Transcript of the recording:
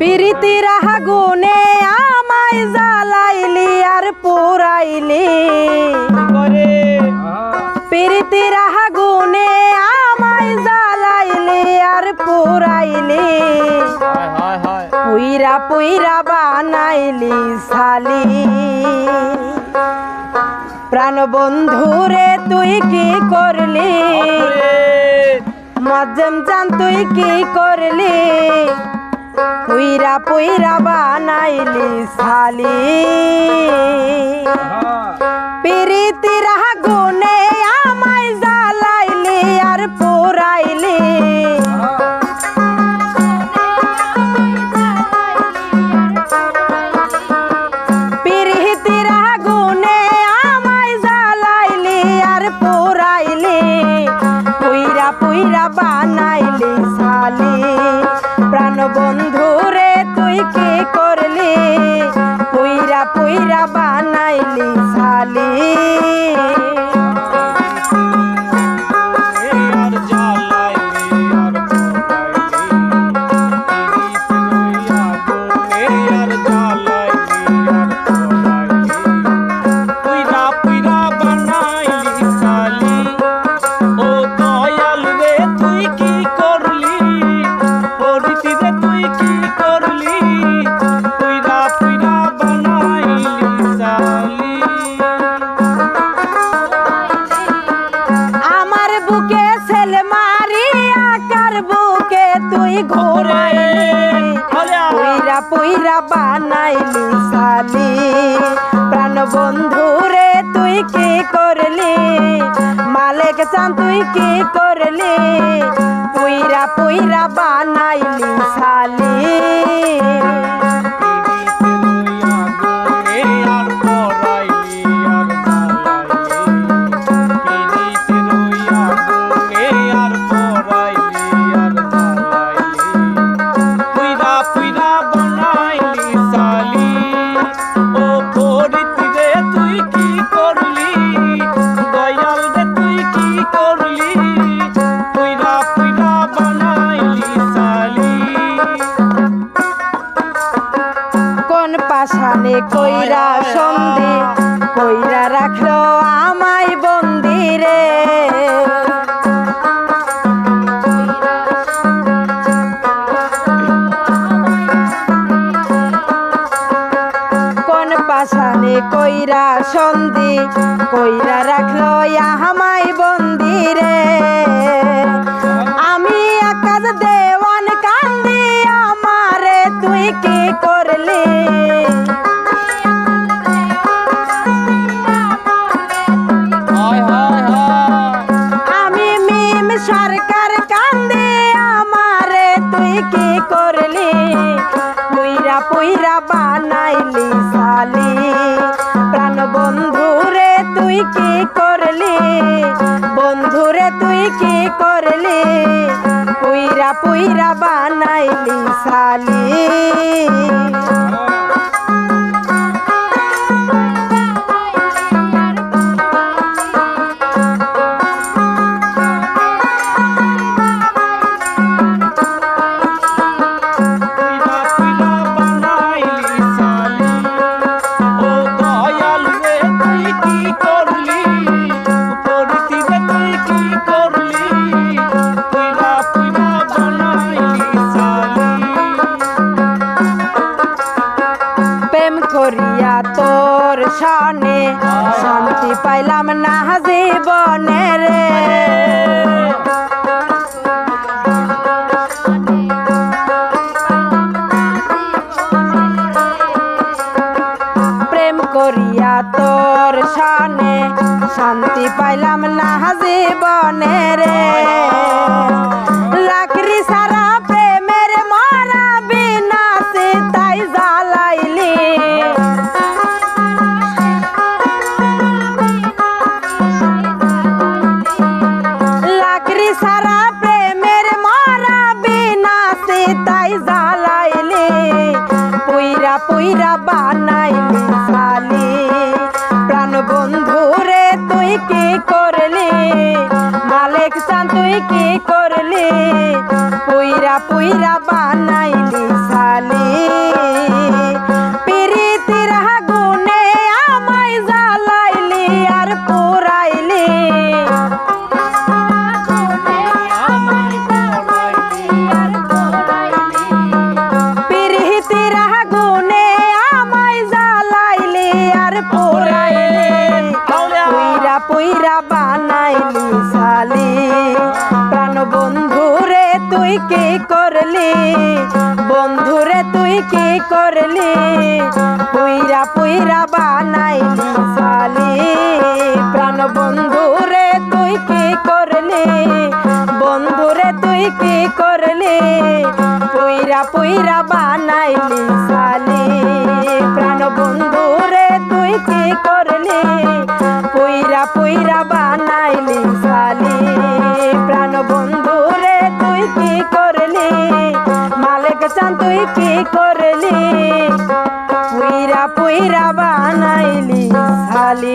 প্রীতির আগুনে আমায় জ্বালাইলি আর পুরাইলি। প্রীতির আগুনে আমায় জ্বালাইলি আর পুরাইলি। পুইরা পুইরা বানাইলি সালি প্রাণ বন্ধুরে তুই কি করলি? মজম জান তুই কি করলি? পুইরা পুইরা বানাইলি সালি প্রাণ পুইরা পুইরা বানাইলি সালি প্রাণ বন্ধু রে, তুই কি করলি? মালিক চান, তুই কি করলি? পুইরা বানাইলি কইরা সন্ধি কইরা রাখল আমায় বন্দিরে। কোন পাশানে কইরা সন্ধি কইরা রাখল পুইরা পুইরা বানাইলি সালি প্রাণ বন্ধুরে তুই কি করলি? বন্ধুরে তুই কি করলি? পুইরা পুইরা বানাইলি সালি করিয়া তোর সনে শান্তি পাইলাম না জীবনে রে। প্রেম করিয়া তোর সনে শান্তি পাইলাম না জীবনে রে। কইরা বানাইলি সালি প্রাণ বন্ধুরে তুই কি করলি? বন্ধুরে তুই কি করলি? পুইরা পুইরা বানাইলি সালি প্রাণ বন্ধুরে তুই কি করলি? বন্ধুরে তুই কি করলি? পুইরা পুইরা বানাইলি করলি? পুইরা পুইরা বানাইলি সালি